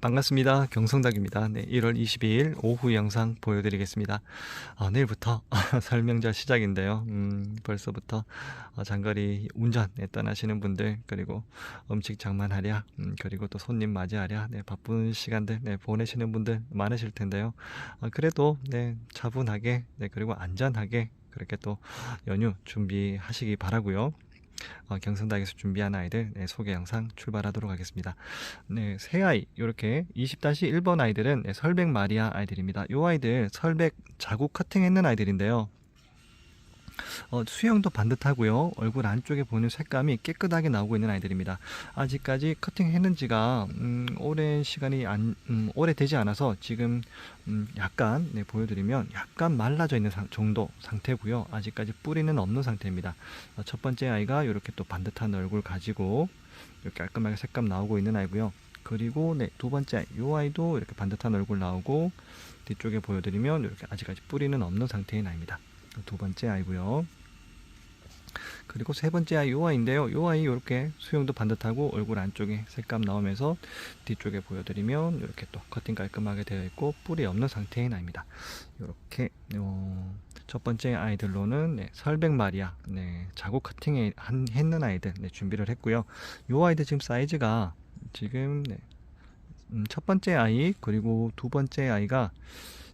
반갑습니다. 경성닭입니다. 네, 1월 22일 오후 영상 보여드리겠습니다. 아, 내일부터 설명자 시작인데요. 음, 벌써부터 어, 장거리 운전에 떠나시는 분들 그리고 음식 장만하랴 음, 그리고 또 손님 맞이하랴 네, 바쁜 시간들 네, 보내시는 분들 많으실 텐데요. 아, 그래도 네, 차분하게 네, 그리고 안전하게 그렇게 또 연휴 준비하시기 바라고요. 어, 경성당에서 준비한 아이들 네, 소개 영상 출발하도록 하겠습니다. 네, 새 아이 이렇게 20-1번 아이들은 네, 설백 마리아 아이들입니다. 이 아이들 설백 자국 커팅했는 아이들인데요. 어, 수영도 반듯하고요. 얼굴 안쪽에 보이는 색감이 깨끗하게 나오고 있는 아이들입니다. 아직까지 커팅했는지가 음, 오랜 시간이 안 음, 오래 되지 않아서 지금 음, 약간 네, 보여드리면 약간 말라져 있는 상, 정도 상태고요. 아직까지 뿌리는 없는 상태입니다. 어, 첫 번째 아이가 이렇게 또 반듯한 얼굴 가지고 이렇게 깔끔하게 색감 나오고 있는 아이고요. 그리고 네, 두 번째 이 아이도 이렇게 반듯한 얼굴 나오고 뒤쪽에 보여드리면 이렇게 아직까지 뿌리는 없는 상태의 아이입니다. 두 번째 아이고요. 그리고 세 번째 아이 요 아이인데요. 요 아이 이렇게 수영도 반듯하고 얼굴 안쪽에 색감 나오면서 뒤쪽에 보여드리면 이렇게 또 커팅 깔끔하게 되어 있고 뿔이 없는 상태의 아이입니다. 이렇게 어, 첫 번째 아이들로는 네, 설백 마리아 네, 자국 커팅 했는 아이들 네, 준비를 했고요. 요 아이들 지금 사이즈가 지금 네, 음, 첫 번째 아이 그리고 두 번째 아이가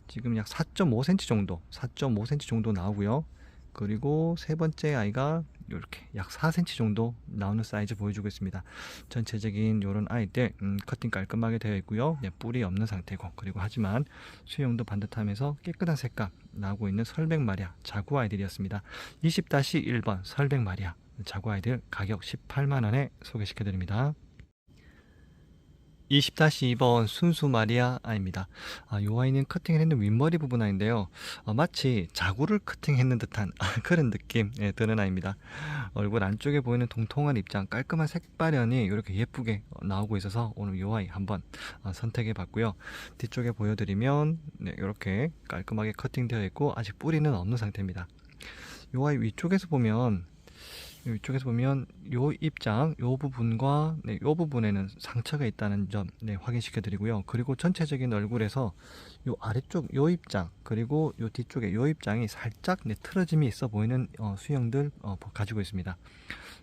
지금 약 4.5cm 정도 4.5cm 정도 나오고요. 그리고 세 번째 아이가 이렇게 약 4cm 정도 나오는 사이즈 보여주고 있습니다. 전체적인 이런 아이들 음, 커팅 깔끔하게 되어 있고요. 네, 뿔이 없는 상태고 그리고 하지만 수영도 반듯하면서 깨끗한 색감 나오고 있는 설백 마리아 자구 아이들이었습니다. 20-1번 설백 마리아 자구 아이들 가격 18만원에 소개시켜 드립니다 20-2번 순수 마리아 아입니다. 아, 이 아이는 커팅을 했는 윗머리 부분 아인데요. 어, 마치 자구를 커팅했는 듯한 그런 느낌 예, 드는 아입니다. 얼굴 안쪽에 보이는 통통한 입장, 깔끔한 색발현이 이렇게 예쁘게 나오고 있어서 오늘 이 아이 한번 어, 선택해 봤고요. 뒤쪽에 보여드리면 네, 이렇게 깔끔하게 커팅되어 있고 아직 뿌리는 없는 상태입니다. 이 아이 위쪽에서 보면 이쪽에서 보면 요 입장 요 부분과 네, 요 부분에는 상처가 있다는 점 네, 확인시켜 드리고요. 그리고 전체적인 얼굴에서 요 아래쪽 요 입장 그리고 요 뒤쪽에 요 입장이 살짝 네, 틀어짐이 있어 보이는 어, 수영들 어, 가지고 있습니다.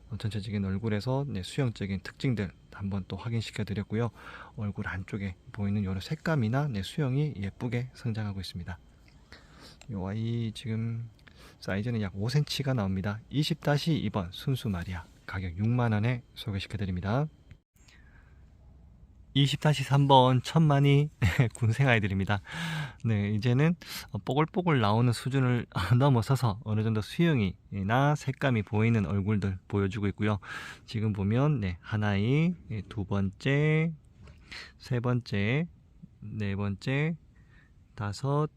어, 전체적인 얼굴에서 네, 수영적인 특징들 한번 또 확인시켜 드렸고요. 얼굴 안쪽에 보이는 요런 색감이나 네, 수영이 예쁘게 성장하고 있습니다. 요 아이 지금 사이즈는 약 5cm가 나옵니다. 20-2번 순수 마리아 가격 6만원에 소개시켜 드립니다. 20-3번 천만이 군생 아이들입니다. 네, 이제는 뽀글뽀글 나오는 수준을 넘어서서 어느 정도 수영이나 색감이 보이는 얼굴들 보여주고 있고요. 지금 보면 네, 하나이, 두 번째, 세 번째, 네 번째, 다섯,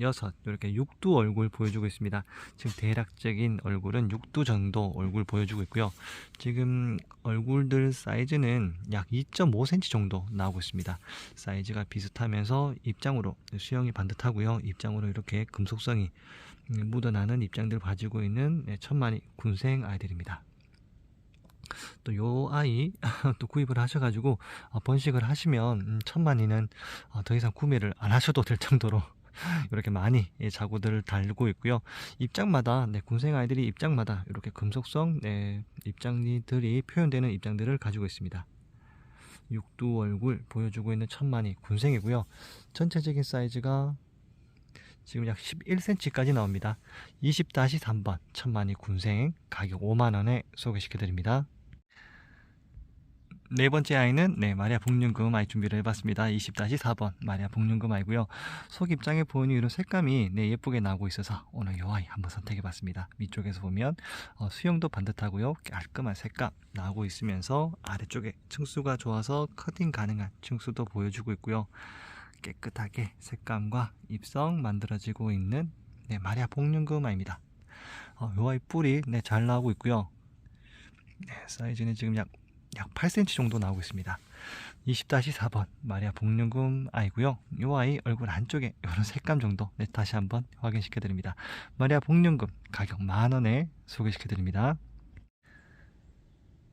여섯 이렇게 육두 얼굴 보여주고 있습니다. 지금 대략적인 얼굴은 육두 정도 얼굴 보여주고 있고요. 지금 얼굴들 사이즈는 약 2.5cm 정도 나오고 있습니다. 사이즈가 비슷하면서 입장으로 수영이 반듯하고요. 입장으로 이렇게 금속성이 묻어나는 입장들 가지고 있는 천만이 군생 아이들입니다. 또 요 아이 또 구입을 하셔가지고 어, 번식을 하시면 음, 천만이는 어, 더 이상 구매를 안 하셔도 될 정도로 이렇게 많이 자구들을 달고 있고요. 입장마다 네, 군생 아이들이 입장마다 이렇게 금속성 네, 입장들이 표현되는 입장들을 가지고 있습니다. 육두 얼굴 보여주고 있는 천만이 군생이고요. 전체적인 사이즈가 지금 약 11cm까지 나옵니다. 20-3번 천만이 군생 가격 5만원에 소개시켜 드립니다. 네 번째 아이는 네 마리아 복륜금 아이 준비를 해봤습니다. 20-4번 마리아 복륜금 아이고요. 속 입장에 보이는 이런 색감이 네 예쁘게 나오고 있어서 오늘 이 아이 한번 선택해봤습니다. 위쪽에서 보면 어, 수영도 반듯하고요. 깔끔한 색감 나오고 있으면서 아래쪽에 층수가 좋아서 커팅 가능한 층수도 보여주고 있고요. 깨끗하게 색감과 입성 만들어지고 있는 네 마리아 복륜금 아입니다. 어, 이 아이 뿔이 네, 잘 나오고 있고요. 네, 사이즈는 지금 약 약 8cm 정도 나오고 있습니다 20-4번 마리아 복륜금 아이고요 이 아이 얼굴 안쪽에 이런 색감 정도 네, 다시 한번 확인시켜 드립니다 마리아 복륜금 가격 만원에 소개시켜 드립니다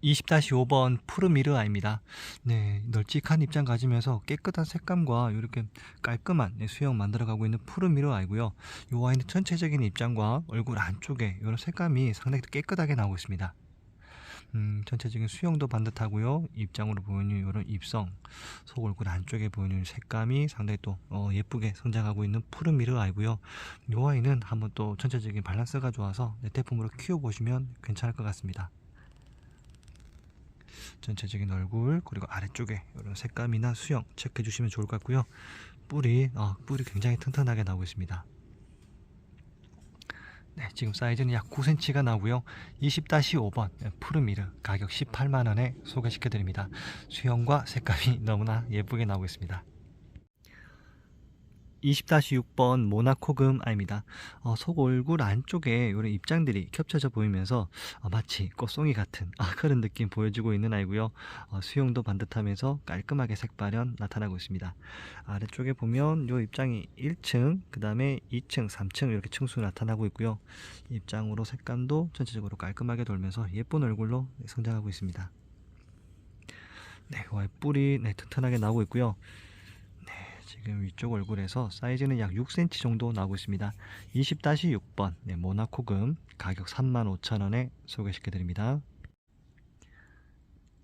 20-5번 푸르미르 아입니다. 네, 널찍한 입장 가지면서 깨끗한 색감과 이렇게 깔끔한 네, 수영 만들어가고 있는 푸르미르 아이고요. 이 아이는 전체적인 입장과 얼굴 안쪽에 이런 색감이 상당히 깨끗하게 나오고 있습니다. 음, 전체적인 수영도 반듯하고요. 입장으로 보이는 이런 입성, 속 얼굴 안쪽에 보이는 색감이 상당히 또 어, 예쁘게 성장하고 있는 푸르미르 아이고요. 이 아이는 한번 또 전체적인 밸런스가 좋아서 네, 대품으로 키워보시면 괜찮을 것 같습니다. 전체적인 얼굴 그리고 아래쪽에 이런 색감이나 수영 체크해 주시면 좋을 것 같고요. 뿔이 어, 뿔이 굉장히 튼튼하게 나오고 있습니다. 네, 지금 사이즈는 약 9cm가 나오고요. 20-5번 푸르미르 가격 18만원에 소개시켜 드립니다. 수영과 색감이 너무나 예쁘게 나오고 있습니다. 20-6번 모나코금 아입니다. 어, 속 얼굴 안쪽에 이런 입장들이 겹쳐져 보이면서 어, 마치 꽃송이 같은 아, 그런 느낌 보여주고 있는 아이고요. 어, 수영도 반듯하면서 깔끔하게 색발현 나타나고 있습니다. 아래쪽에 보면 이 입장이 1층, 그 다음에 2층, 3층 이렇게 층수 나타나고 있고요. 입장으로 색감도 전체적으로 깔끔하게 돌면서 예쁜 얼굴로 성장하고 있습니다. 네, 와, 뿔이 네, 튼튼하게 나오고 있고요. 지금 위쪽 얼굴에서 사이즈는 약 6cm 정도 나오고 있습니다. 20-6번 네, 모나코금 가격 35,000원에 소개시켜 드립니다.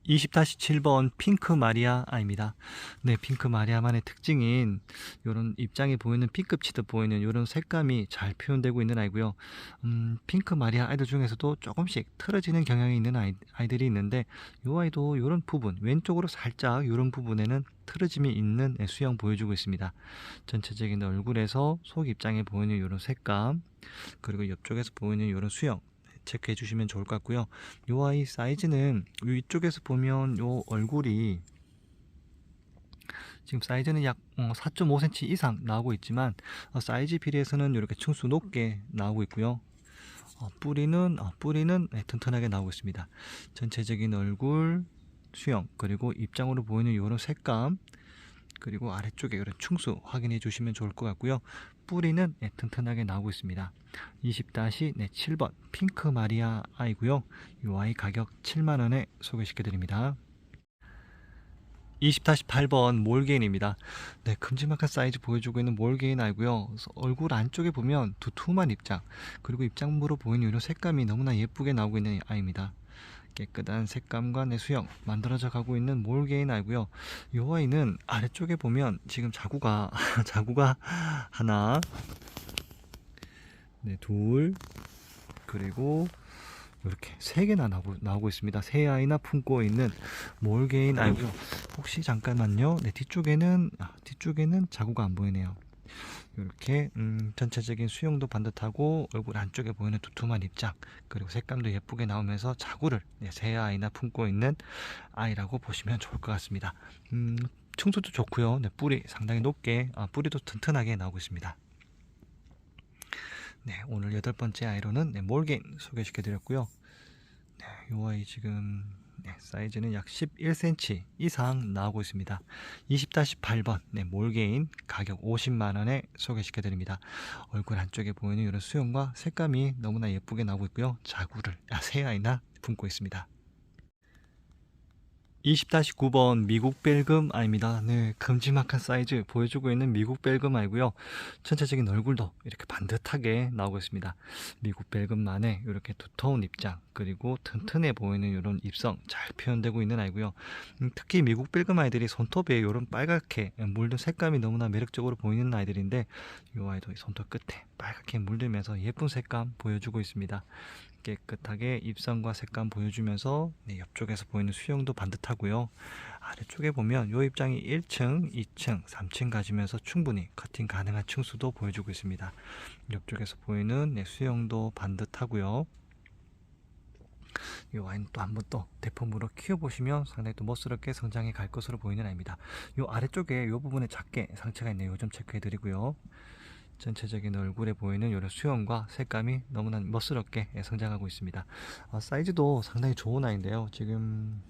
20-7번 핑크 마리아 아입니다. 네, 핑크 마리아만의 특징인 이런 입장에 보이는 치듯 보이는 이런 색감이 잘 표현되고 있는 아이고요. 음, 핑크 마리아 아이들 중에서도 조금씩 틀어지는 경향이 있는 아이, 아이들이 있는데 이 아이도 이런 부분 왼쪽으로 살짝 이런 부분에는 틀어짐이 있는 수영 보여주고 있습니다. 전체적인 얼굴에서 속 입장에 보이는 이런 색감 그리고 옆쪽에서 보이는 이런 수영 체크해 주시면 좋을 것 같고요. 이 아이 사이즈는 위쪽에서 보면 요 얼굴이 지금 사이즈는 약 4.5cm 어, 이상 나오고 있지만 어, 사이즈 비례해서는 이렇게 층수 높게 나오고 있고요. 어, 뿌리는 뿌리는 네, 튼튼하게 나오고 있습니다. 전체적인 얼굴 수영 그리고 입장으로 보이는 이런 색감 그리고 아래쪽에 이런 충수 확인해 주시면 좋을 것 같고요. 뿌리는 네, 튼튼하게 나오고 있습니다. 20-7번 핑크 마리아 아이고요. 이 아이 가격 7만원에 소개시켜 드립니다. 20-8번 몰게인입니다. 네, 큼지막한 사이즈 보여주고 있는 몰게인 아이고요. 얼굴 안쪽에 보면 두툼한 입장, 그리고 입장부로 보이는 이런 색감이 너무나 예쁘게 나오고 있는 아이입니다. 깨끗한 색감과 내 수영 만들어져 가고 있는 몰게인 아이고요. 이 아이는 아래쪽에 보면 지금 자구가 자구가 하나, 네, 둘, 그리고 이렇게 세 개나 나오고, 나오고 있습니다. 새 아이나 품고 있는 몰게인 아이고요. 혹시 잠깐만요. 네, 뒤쪽에는 아, 뒤쪽에는 자구가 안 보이네요. 이렇게 음, 전체적인 수영도 반듯하고 얼굴 안쪽에 보이는 두툼한 입장 그리고 색감도 예쁘게 나오면서 자구를 네, 새 아이나 품고 있는 아이라고 보시면 좋을 것 같습니다. 음, 층수도 좋고요. 네, 뿌리 상당히 높게 아, 뿌리도 튼튼하게 나오고 있습니다. 네, 오늘 여덟 번째 아이로는 네, 몰게인 소개시켜 드렸고요. 네, 이 아이 지금 네, 사이즈는 약 11cm 이상 나오고 있습니다. 20-8번 네, 몰게인 가격 50만원에 소개시켜 드립니다. 얼굴 안쪽에 보이는 이런 수영과 색감이 너무나 예쁘게 나오고 있고요. 자구를 아, 새 아이나 품고 있습니다. 20-9번 미국 벨금 아입니다. 네, 큼지막한 사이즈 보여주고 있는 미국 벨금 아이고요. 전체적인 얼굴도 이렇게 반듯하게 나오고 있습니다. 미국 벨금만의 이렇게 두터운 입장 그리고 튼튼해 보이는 이런 입성 잘 표현되고 있는 아이고요. 음, 특히 미국 벨금 아이들이 손톱에 이런 빨갛게 물든 색감이 너무나 매력적으로 보이는 아이들인데 이 아이도 손톱 끝에 빨갛게 물들면서 예쁜 색감 보여주고 있습니다. 깨끗하게 입상과 색감 보여주면서 네, 옆쪽에서 보이는 수영도 반듯하고요. 아래쪽에 보면 이 입장이 1층, 2층, 3층 가지면서 충분히 커팅 가능한 층수도 보여주고 있습니다. 옆쪽에서 보이는 네, 수영도 반듯하고요. 이 와인 또 한 번 또 대품으로 키워보시면 상당히 또 멋스럽게 성장해 갈 것으로 보이는 아입니다. 이 아래쪽에 이 부분에 작게 상처가 있네요. 요좀 체크해 드리고요. 전체적인 얼굴에 보이는 이런 수영과 색감이 너무나 멋스럽게 성장하고 있습니다. 어, 사이즈도 상당히 좋은 아이인데요. 지금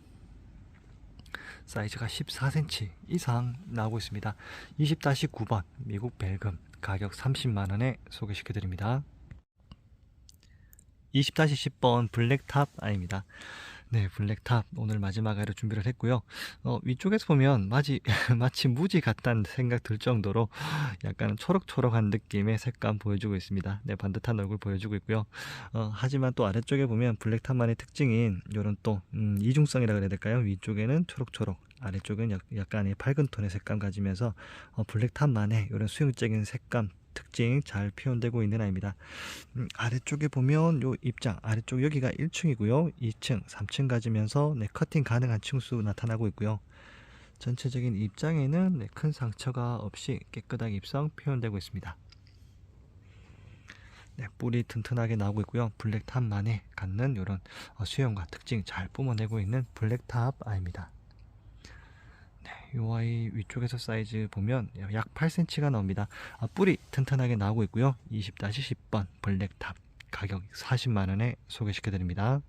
사이즈가 14cm 이상 나오고 있습니다. 20-9번 미국 벨금 가격 30만원에 소개시켜 드립니다. 20-10번 블랙탑 아입니다. 네, 블랙탑 오늘 마지막 아이로 준비를 했고요. 어, 위쪽에서 보면 마치, 마치 무지 같다는 생각 들 정도로 약간 초록초록한 느낌의 색감 보여주고 있습니다. 네, 반듯한 얼굴 보여주고 있고요. 어, 하지만 또 아래쪽에 보면 블랙탑만의 특징인 이런 또 음, 이중성이라 그래야 될까요? 위쪽에는 초록초록, 아래쪽은 약, 약간의 밝은 톤의 색감 가지면서 어, 블랙탑만의 이런 수용적인 색감 특징 잘 표현되고 있는 아이입니다. 음, 아래쪽에 보면 요 입장 아래쪽 여기가 1층이고요. 2층, 3층 가지면서 네, 커팅 가능한 층수 나타나고 있고요. 전체적인 입장에는 네, 큰 상처가 없이 깨끗하게 입성 표현되고 있습니다. 네, 뿔이 튼튼하게 나오고 있고요. 블랙탑만에 갖는 이런 어, 수영과 특징 잘 뿜어내고 있는 블랙탑 아이입니다. 네, 이 아이 위쪽에서 사이즈 보면 약 8cm가 나옵니다. 아, 뿔이 튼튼하게 나오고 있고요. 20-10번 블랙탑 가격 40만원에 소개시켜 드립니다.